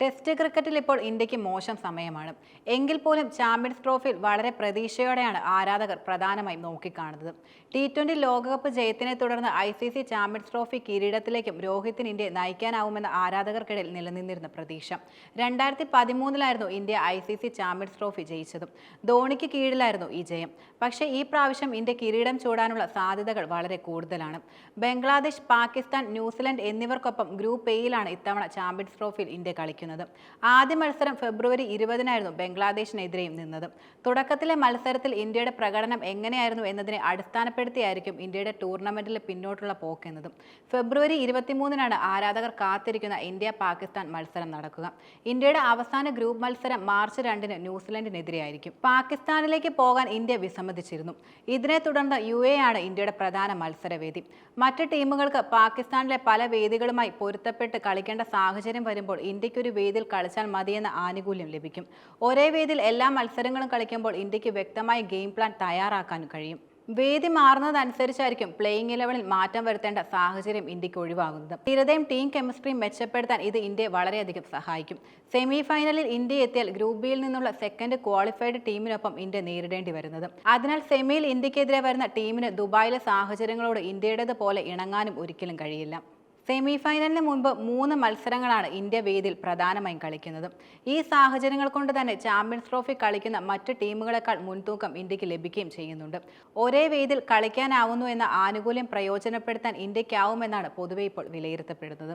Test ക്രിക്കറ്റിൽ ഇപ്പോൾ ഇന്ത്യയ്ക്ക് മോശം സമയമാണ്. എങ്കിൽ പോലും ചാമ്പ്യൻസ് ട്രോഫിയിൽ വളരെ പ്രതീക്ഷയോടെയാണ് ആരാധകർ പ്രധാനമായും നോക്കിക്കാണുന്നത്. ടി ട്വന്റി ലോകകപ്പ് ജയത്തിനെ തുടർന്ന് I C C champions trophy കിരീടത്തിലേക്കും രോഹിത്തിന് ഇന്ത്യയെ നയിക്കാനാവുമെന്ന ആരാധകർക്കിടയിൽ നിലനിന്നിരുന്ന പ്രതീക്ഷ. രണ്ടായിരത്തി പതിമൂന്നിലായിരുന്നു India I C C champions trophy ജയിച്ചതും. ധോണിക്ക് കീഴിലായിരുന്നു ഈ ജയം. പക്ഷേ ഈ പ്രാവശ്യം ഇന്ത്യ കിരീടം ചൂടാനുള്ള സാധ്യതകൾ വളരെ കൂടുതലാണ്. ബംഗ്ലാദേശ് പാകിസ്ഥാൻ ന്യൂസിലൻഡ് എന്നിവർക്കൊപ്പം ഗ്രൂപ്പ് എയിലാണ് ഇത്തവണ ചാമ്പ്യൻസ് ട്രോഫിയിൽ ഇന്ത്യ കളിക്കുന്നത്. ആദ്യ മത്സരം ഫെബ്രുവരി ഇരുപതിനായിരുന്നു ബംഗ്ലാദേശിനെതിരെയും നിന്നത്. തുടക്കത്തിലെ മത്സരത്തിൽ ഇന്ത്യയുടെ പ്രകടനം എങ്ങനെയായിരുന്നു എന്നതിനെ അടിസ്ഥാനപ്പെടുത്തിയായിരിക്കും ഇന്ത്യയുടെ ടൂർണമെന്റിലെ പിന്നോട്ടുള്ള പോക്കെന്നതും. ഫെബ്രുവരി ഇരുപത്തിമൂന്നിനാണ് ആരാധകർ കാത്തിരിക്കുന്ന ഇന്ത്യ പാകിസ്ഥാൻ മത്സരം നടക്കുക. ഇന്ത്യയുടെ അവസാന ഗ്രൂപ്പ് മത്സരം മാർച്ച് രണ്ടിന് ന്യൂസിലൻഡിനെതിരെയായിരിക്കും. പാകിസ്ഥാനിലേക്ക് പോകാൻ ഇന്ത്യ വിസമ്മതിച്ചിരുന്നു. ഇതിനെ തുടർന്ന് യു എ ആണ് ഇന്ത്യയുടെ പ്രധാന മത്സരവേദി. മറ്റ് ടീമുകൾക്ക് പാകിസ്ഥാനിലെ പല വേദികളുമായി പൊരുത്തപ്പെട്ട് കളിക്കേണ്ട സാഹചര്യം വരുമ്പോൾ ഇന്ത്യക്കൊരു വേദിയിൽ കളിച്ചാൽ മതിയെന്ന ആനുകൂല്യം ലഭിക്കും. ഒരേ വേദിയിൽ എല്ലാ മത്സരങ്ങളും കളിക്കുമ്പോൾ ഇന്ത്യയ്ക്ക് വ്യക്തമായ ഗെയിം പ്ലാൻ തയ്യാറാക്കാൻ കഴിയും. വേദി മാറുന്നതനുസരിച്ചായിരിക്കും പ്ലേയിങ് ഇലവനിൽ മാറ്റം വരുത്തേണ്ട സാഹചര്യം ഇന്ത്യയ്ക്ക് ഒഴിവാകുന്നത്. സ്ഥിരതയും ടീം കെമിസ്ട്രിയും മെച്ചപ്പെടുത്താൻ ഇത് ഇന്ത്യയെ വളരെയധികം സഹായിക്കും. സെമി ഫൈനലിൽ ഇന്ത്യ എത്തിയാൽ ഗ്രൂപ്പ് ബിയിൽ നിന്നുള്ള സെക്കൻഡ് ക്വാളിഫൈഡ് ടീമിനൊപ്പം ഇന്ത്യ നേരിടേണ്ടി വരുന്നത്. അതിനാൽ സെമിയിൽ ഇന്ത്യക്കെതിരെ വരുന്ന ടീമിന് ദുബായിലെ സാഹചര്യങ്ങളോട് ഇന്ത്യയുടേത് പോലെ ഇണങ്ങാനും ഒരിക്കലും കഴിയില്ല. സെമി ഫൈനലിന് മുൻപ് മൂന്ന് മത്സരങ്ങളാണ് ഇന്ത്യ വേദിയിൽ പ്രധാനമായും കളിക്കുന്നത്. ഈ സാഹചര്യങ്ങൾ കൊണ്ട് തന്നെ ചാമ്പ്യൻസ് ട്രോഫി കളിക്കുന്ന മറ്റ് ടീമുകളെക്കാൾ മുൻതൂക്കം ഇന്ത്യയ്ക്ക് ലഭിക്കുകയും ചെയ്യുന്നുണ്ട്. ഒരേ വേദിയിൽ കളിക്കാനാവുന്നു എന്ന ആനുകൂല്യം പ്രയോജനപ്പെടുത്താൻ ഇന്ത്യക്കാവുമെന്നാണ് പൊതുവെ ഇപ്പോൾ വിലയിരുത്തപ്പെടുന്നത്.